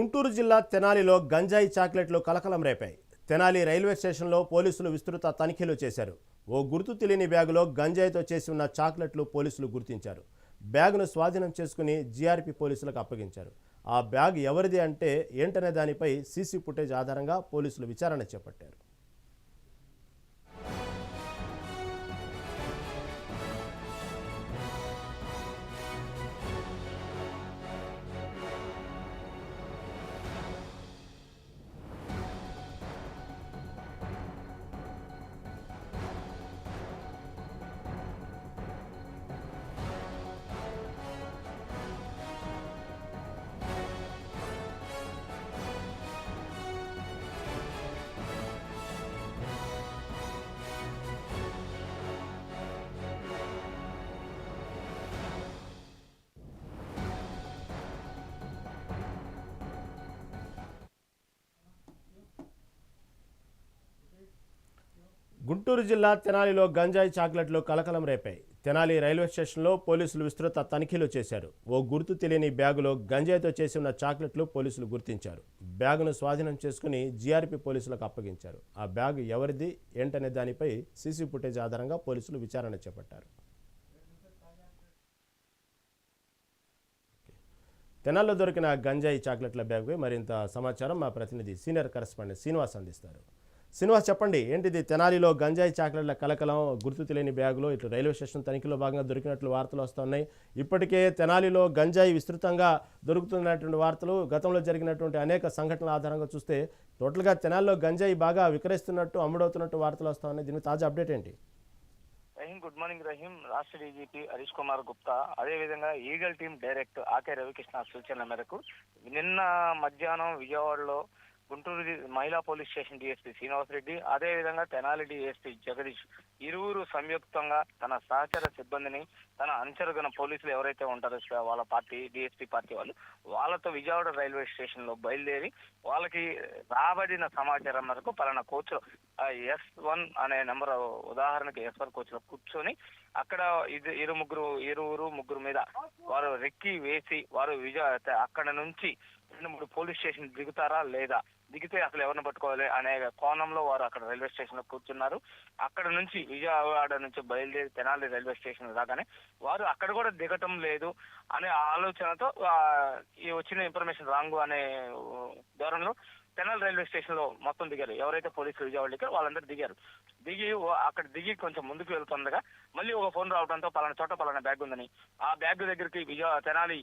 గుంటూరు జిల్లా తెనాలిలో గంజాయి చాక్లెట్లు కలకలం రేపాయి. తెనాలి రైల్వే స్టేషన్లో పోలీసులు విస్తృత తనిఖీలు చేశారు. ఓ గుర్తు తెలియని బ్యాగులో గంజాయితో చేసి ఉన్న చాక్లెట్లు పోలీసులు గుర్తించారు. బ్యాగును స్వాధీనం చేసుకుని జీఆర్పీ పోలీసులకు అప్పగించారు. ఆ బ్యాగ్ ఎవరిది అంటే ఏంటనే దానిపై సీసీ ఫుటేజ్ ఆధారంగా పోలీసులు విచారణ చేపట్టారు. గుంటూరు జిల్లా తెనాలిలో గంజాయి చాక్లెట్లు కలకలం రేపాయి. తెనాలి రైల్వే స్టేషన్లో పోలీసులు విస్తృత తనిఖీలు చేశారు. ఓ గుర్తు తెలియని బ్యాగులో గంజాయితో చేసి ఉన్న చాక్లెట్లు పోలీసులు గుర్తించారు. బ్యాగును స్వాధీనం చేసుకుని జీఆర్పీ పోలీసులకు అప్పగించారు. ఆ బ్యాగ్ ఎవరిది ఏంటనే దానిపై సీసీ ఫుటేజ్ ఆధారంగా పోలీసులు విచారణ చేపట్టారు. తెనాల్లో దొరికిన గంజాయి చాక్లెట్ల బ్యాగ్పై మరింత సమాచారం మా ప్రతినిధి సీనియర్ కరెస్పాండెంట్ శ్రీనివాస్ అందిస్తారు. శ్రీనివాస్ చెప్పండి ఏంటిది తెనాలిలో గంజాయి చాక్లెట్ల కలకలం గుర్తు తెలియని బ్యాగులో ఇటు రైల్వే స్టేషన్ తనిఖీలో భాగంగా దొరికినట్లు వార్తలు వస్తున్నాయి. ఇప్పటికే తెనాలిలో గంజాయి విస్తృతంగా దొరుకుతున్నటువంటి వార్తలు గతంలో జరిగినటువంటి అనేక సంఘటనల ఆధారంగా చూస్తే టోటల్గా తెనాలిలో గంజాయి బాగా విక్రయిస్తున్నట్టు అమ్ముడవుతున్నట్టు వార్తలు వస్తున్నాయి. దీని తాజా అప్డేట్ ఏంటి? Rahim good morning Rahim. రాష్ట్ర డీజీపీ హరీష్ కుమార్ గుప్తా అదేవిధంగా Eagle team director A K Ravikrishna సూచనల మేరకు నిన్న మధ్యాహ్నం విజయవాడలో గుంటూరు మహిళా పోలీస్ స్టేషన్ డిఎస్పీ శ్రీనివాసరెడ్డి అదేవిధంగా తెనాలి డిఎస్పీ జగదీష్. ఇరువురు సంయుక్తంగా తన సహచర సిబ్బందిని తన అనుచరుగన పోలీసులు ఎవరైతే ఉంటారో వాళ్ళ పార్టీ డిఎస్పీ పార్టీ వాళ్ళు వాళ్ళతో విజయవాడ రైల్వే స్టేషన్లో బయలుదేరి వాళ్ళకి రాబడిన సమాచారం మేరకు పలానా కోచ్ ఎస్ వన్ అనే నెంబర్ ఉదాహరణకి ఎస్ వన్ కోచ్లో కూర్చొని అక్కడ ఇది ఇరు ముగ్గురు ఇరువురు ముగ్గురు మీద వారు రెక్కి వేసి వారు విజయ అక్కడ నుంచి రెండు మూడు పోలీస్ స్టేషన్ దిగుతారా లేదా దిగితే అసలు ఎవరిని పట్టుకోవాలి అనే కోణంలో వారు అక్కడ రైల్వే స్టేషన్లో కూర్చున్నారు. అక్కడ నుంచి విజయవాడ నుంచి బయలుదేరి తెనాలి రైల్వే స్టేషన్ రాగానే వారు అక్కడ కూడా దిగటం లేదు అనే ఆలోచనతో ఈ వచ్చిన ఇన్ఫర్మేషన్ రాంగ్ అనే ధోరణిలో తెనాలి రైల్వే స్టేషన్లో మొత్తం దిగారు. ఎవరైతే పోలీసులు విజయవాడ దిగారు వాళ్ళందరూ దిగారు. దిగి అక్కడ దిగి కొంచెం ముందుకు వెళ్తుండగా మళ్ళీ ఒక ఫోన్ రావడంతో పలానా చోట పలానా బ్యాగ్ ఉందని ఆ బ్యాగ్ దగ్గరికి విజయ తెనాలి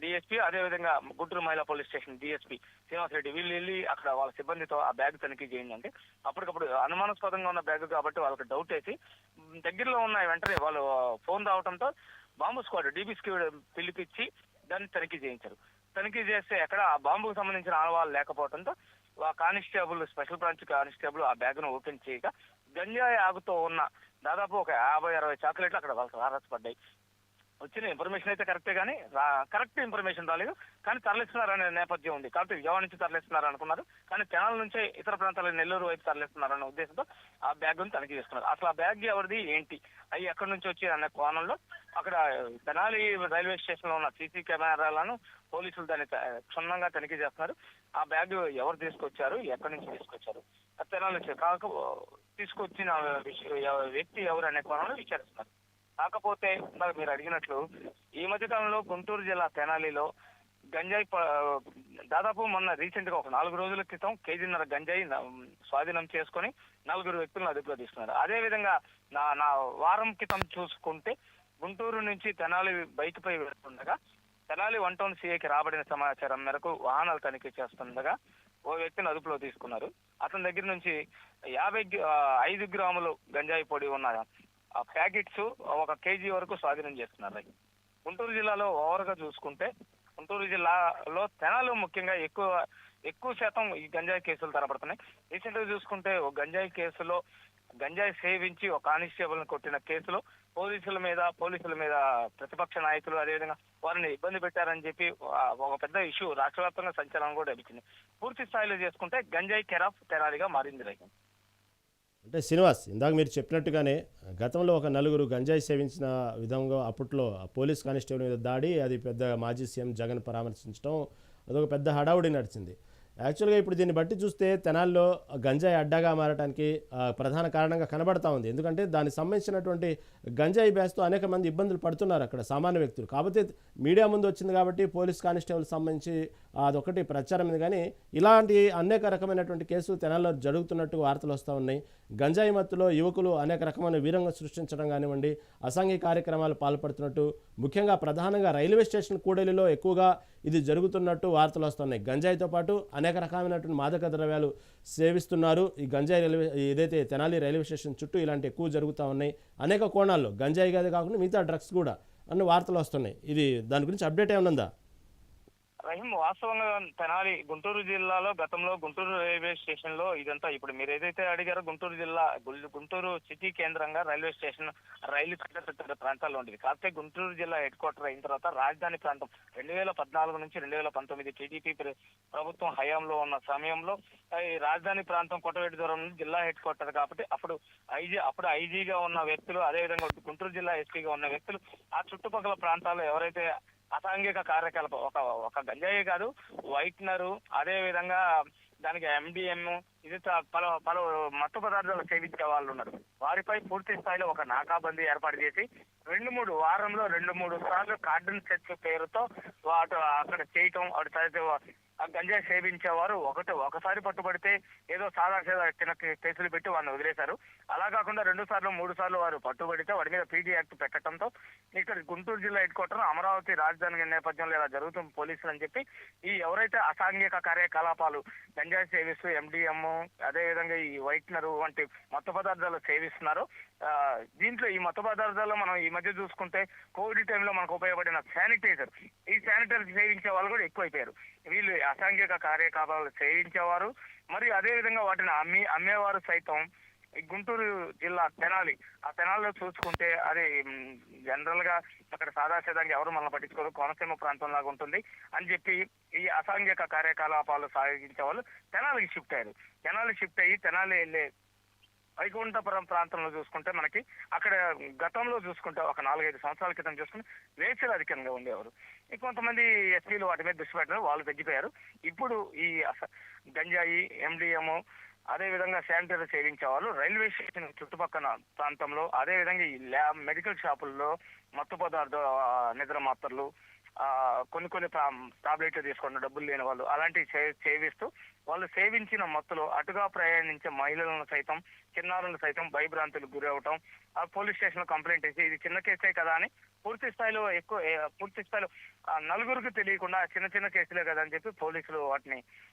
డిఎస్పీ అదేవిధంగా గుంటూరు మహిళా police station DSP Srinivas Reddy వీళ్ళు వెళ్ళి అక్కడ వాళ్ళ సిబ్బందితో ఆ బ్యాగ్ తనిఖీ చేయండి అంటే అప్పటికప్పుడు అనుమానాస్పదంగా ఉన్న బ్యాగ్ కాబట్టి వాళ్ళకి డౌట్ వేసి దగ్గరలో ఉన్న వెంటనే వాళ్ళు ఫోన్ రావడంతో బాంబు స్క్వాడ్ డీబీస్కి పిలిపించి దాన్ని తనిఖీ చేయించారు. తనిఖీ చేస్తే ఎక్కడ ఆ బాంబుకు సంబంధించిన ఆనవాళ్ళు లేకపోవడంతో ఆ కానిస్టేబుల్ స్పెషల్ బ్రాంచ్ కానిస్టేబుల్ ఆ బ్యాగ్ను ఓపెన్ చేయగా గంజాయి ఆగుతూ ఉన్న దాదాపు ఒక యాభై అరవై చాక్లెట్లు అక్కడ వాళ్ళకి రారసపడ్డాయి వచ్చిన ఇన్ఫర్మేషన్ అయితే కరెక్టే కానీ కరెక్ట్ ఇన్ఫర్మేషన్ రాలేదు. కానీ తరలిస్తున్నారు అనే నేపథ్యం ఉంది. కాబట్టి విజయవాడ నుంచి తరలిస్తున్నారు అనుకున్నారు. కానీ తెనాల నుంచే ఇతర ప్రాంతాల నెల్లూరు వైపు తరలిస్తున్నారు అనే ఉద్దేశంతో ఆ బ్యాగ్ను తనిఖీ చేస్తున్నారు అసలు ఆ బ్యాగ్ ఎవరిది ఏంటి? అవి ఎక్కడి నుంచి వచ్చి అనే కోణంలో అక్కడ తెనాలి రైల్వే స్టేషన్లో ఉన్న సీసీ కెమెరాలను పోలీసులు దాన్ని క్షుణ్ణంగా తనిఖీ చేస్తున్నారు. ఆ బ్యాగ్ ఎవరు తీసుకొచ్చారు ఎక్కడి నుంచి తీసుకొచ్చారు? ఆ తెనాలి నుంచి కాక తీసుకొచ్చిన వ్యక్తి ఎవరు అనే కోణంలో విచారిస్తున్నారు. కాకపోతే మరి మీరు అడిగినట్లు ఈ మధ్య కాలంలో గుంటూరు జిల్లా తెనాలిలో గంజాయి ప- దాదాపు మొన్న రీసెంట్గా ఒక నాలుగు రోజుల క్రితం కేజీన్నర గంజాయి స్వాధీనం చేసుకొని నలుగురు వ్యక్తులను అదుపులో తీసుకున్నారు. అదే విధంగా నా నా వారం క్రితం చూసుకుంటే గుంటూరు నుంచి తెనాలి బైక్ పై వెళ్తుండగా తెనాలి వన్ టౌన్ సీఐకి రాబడిన సమాచారం మేరకు వాహనాలు తనిఖీ చేస్తుండగా ఓ వ్యక్తిని అదుపులో తీసుకున్నారు. అతని దగ్గర నుంచి యాభై ఐదు గ్రాములు గంజాయి పొడి ఉన్న ప్యాకెట్స్ ఒక కేజీ వరకు స్వాధీనం చేస్తున్నారు. గుంటూరు జిల్లాలో ఓవర్గా చూసుకుంటే గుంటూరు జిల్లాలో తెనాలు ముఖ్యంగా ఎక్కువ ఎక్కువ శాతం ఈ గంజాయి కేసులు తరబడుతున్నాయి రీసెంట్గా చూసుకుంటే ఒక గంజాయి కేసులో గంజాయి సేవించి ఒక కానిస్టేబుల్ కొట్టిన కేసులో పోలీసుల మీద పోలీసుల మీద ప్రతిపక్ష నాయకులు అదేవిధంగా వారిని ఇబ్బంది పెట్టారని చెప్పి ఒక పెద్ద ఇష్యూ రాష్ట్ర వ్యాప్తంగా సంచలనం కూడా లభించింది. పూర్తి స్థాయిలో చేసుకుంటే గంజాయి కెరాఫ్ తెనాలిగా మారింది. రైతు అంటే శ్రీనివాస్ ఇందాక మీరు చెప్పినట్టుగానే గతంలో ఒక నలుగురు గంజాయి సేవించిన విధంగా అప్పట్లో పోలీస్ కానిస్టేబుల్ మీద దాడి అది పెద్ద మాజీ సీఎం జగన్ పరామర్శించడం అదొక పెద్ద హడావుడి నడిచింది. యాక్చువల్గా ఇప్పుడు దీన్ని బట్టి చూస్తే తెనాల్లో గంజాయి అడ్డాగా మారడానికి ప్రధాన కారణంగా కనబడతా ఉంది. ఎందుకంటే దానికి సంబంధించినటువంటి గంజాయి బ్యాస్తో అనేక మంది ఇబ్బందులు పడుతున్నారు అక్కడ సామాన్య వ్యక్తులు. కాకపోతే మీడియా ముందు వచ్చింది కాబట్టి పోలీస్ కానిస్టేబుల్ సంబంధించి అదొకటి ప్రచారం ఉంది. కానీ ఇలాంటి అనేక రకమైనటువంటి కేసులు తెనాల్లో జరుగుతున్నట్టు వార్తలు వస్తూ ఉన్నాయి. గంజాయి మత్తులో యువకులు అనేక రకమైన వీరంగం సృష్టించడం కానివ్వండి అసాంఘిక కార్యక్రమాలు పాల్పడుతున్నట్టు ముఖ్యంగా ప్రధానంగా రైల్వే స్టేషన్ కూడలిలో ఎక్కువగా ఇది జరుగుతున్నట్టు వార్తలు వస్తున్నాయి. గంజాయితో పాటు అనేక అనేక రకమైనటువంటి మాదక ద్రవ్యాలు సేవిస్తున్నారు. ఈ గంజాయి రైల్వే ఏదైతే తెనాలి రైల్వే స్టేషన్ చుట్టూ ఇలాంటి ఎక్కువ జరుగుతూ ఉన్నాయి. అనేక కోణాల్లో గంజాయి కాదు కాకుండా మిగతా డ్రగ్స్ కూడా అన్ని వార్తలు వస్తున్నాయి. ఇది దాని గురించి అప్డేట్ ఏమన్నా ఉందా రహీం వాస్తవంగా తెనాలి గుంటూరు జిల్లాలో గతంలో గుంటూరు రైల్వే స్టేషన్లో ఇదంతా ఇప్పుడు మీరు ఏదైతే అడిగారో గుంటూరు జిల్లా గుల్- గుంటూరు సిటీ కేంద్రంగా రైల్వే స్టేషన్ రైలు కట్ట ప్రాంతాల్లో ఉండేది. కాకపోతే గుంటూరు జిల్లా హెడ్ క్వార్టర్ అయిన తర్వాత రాజధాని ప్రాంతం రెండు వేల పద్నాలుగు నుంచి రెండు వేల పంతొమ్మిది టీడీపీ ప్రభుత్వం హయాంలో ఉన్న సమయంలో ఈ రాజధాని ప్రాంతం కొట్టవేటి దూరం నుంచి జిల్లా హెడ్ క్వార్టర్ కాబట్టి అప్పుడు ఐజీ అప్పుడు ఐజీగా ఉన్న వ్యక్తులు అదేవిధంగా గుంటూరు జిల్లా ఎస్పీగా ఉన్న వ్యక్తులు ఆ చుట్టుపక్కల ప్రాంతాల్లో ఎవరైతే అసాంఘిక కార్యకలాపం. ఒక ఒక గంజాయి కాదు వైట్నరు అదే విధంగా దానికి ఎండిఎం ఇది త- పలు పలు మత్తు పదార్థాలు సేవించే వాళ్ళు ఉన్నారు. వారిపై పూర్తి స్థాయిలో ఒక నాకాబందీ ఏర్పాటు చేసి రెండు మూడు వారంలో రెండు మూడు సార్లు కార్డన్ సెట్ పేరుతో వాటి అక్కడ చేయటం వాటి గంజాయి సేవించేవారు ఒకటి ఒకసారి పట్టుబడితే ఏదో సాదా సీదా చిన్న కేసులు పెట్టి వారిని వదిలేశారు. అలా కాకుండా రెండు సార్లు మూడు సార్లు వారు పట్టుబడితే వాడి మీద పీడీ యాక్ట్ పెట్టడంతో ఇక్కడ గుంటూరు జిల్లా హెడ్ క్వార్టర్ అమరావతి రాజధాని నేపథ్యంలో ఇలా జరుగుతుంది పోలీసులు అని చెప్పి ఈ ఎవరైతే అసాంఘిక కార్యకలాపాలు గంజాయి సేవిస్తూ ఎండిఎం అదేవిధంగా ఈ వైట్నర్ వంటి మత్తు పదార్థాలు సేవిస్తున్నారో దీంట్లో ఈ మత పదార్థాల్లో మనం ఈ మధ్య చూసుకుంటే కోవిడ్ టైంలో మనకు ఉపయోగపడిన శానిటైజర్. ఈ శానిటైజర్ సేవించే వాళ్ళు కూడా ఎక్కువైపోయారు. వీళ్ళు అసాంఘిక కార్యకలాపాలు సేవించేవారు. మరియు అదేవిధంగా వాటిని అమ్మి అమ్మేవారు సైతం ఈ గుంటూరు జిల్లా తెనాలి. ఆ తెనాలిలో చూసుకుంటే అది జనరల్గా అక్కడ సాదాసేదానికి ఎవరు మనల్ని పట్టించుకోరు. కోనసీమ ప్రాంతం లాగా ఉంటుంది అని చెప్పి ఈ అసాంఘిక కార్యకలాపాలు సాగించే వాళ్ళు తెనాలికి షిఫ్ట్ అయ్యారు. తెనాలి షిఫ్ట్ అయ్యి తెనాలి వెళ్ళే వైకుంఠపురం ప్రాంతంలో చూసుకుంటే మనకి అక్కడ గతంలో చూసుకుంటే ఒక నాలుగైదు సంవత్సరాల క్రితం చూసుకుంటే వేసలు అధికంగా ఉండేవారు. కొంతమంది ఎస్పీలు వాటి మీద దృష్టి పెట్టారు వాళ్ళు తగ్గిపోయారు. ఇప్పుడు ఈ గంజాయి ఎండిఎం అదే విధంగా శానిటైజర్ సేవించే వాళ్ళు రైల్వే స్టేషన్ చుట్టుపక్కల ప్రాంతంలో అదే విధంగా ఈ ల్యాబ్ మెడికల్ షాపుల్లో మత్తు పదార్థ నిద్ర మాత్రలు కొన్ని కొన్ని టాబ్లెట్లు తీసుకున్న డబ్బులు లేని వాళ్ళు అలాంటివి సేవిస్తూ వాళ్ళు సేవించిన మత్తులో అటుగా ప్రయాణించే మహిళలను సైతం చిన్నారులను సైతం భయభ్రాంతులకు గురి అవటం ఆ పోలీస్ స్టేషన్లో కంప్లైంట్ చేసి ఇది చిన్న కేసే కదా అని పూర్తి స్థాయిలో ఎక్కువ పూర్తి స్థాయిలో నలుగురికి తెలియకుండా చిన్న చిన్న కేసులే కదా అని చెప్పి పోలీసులు వాటిని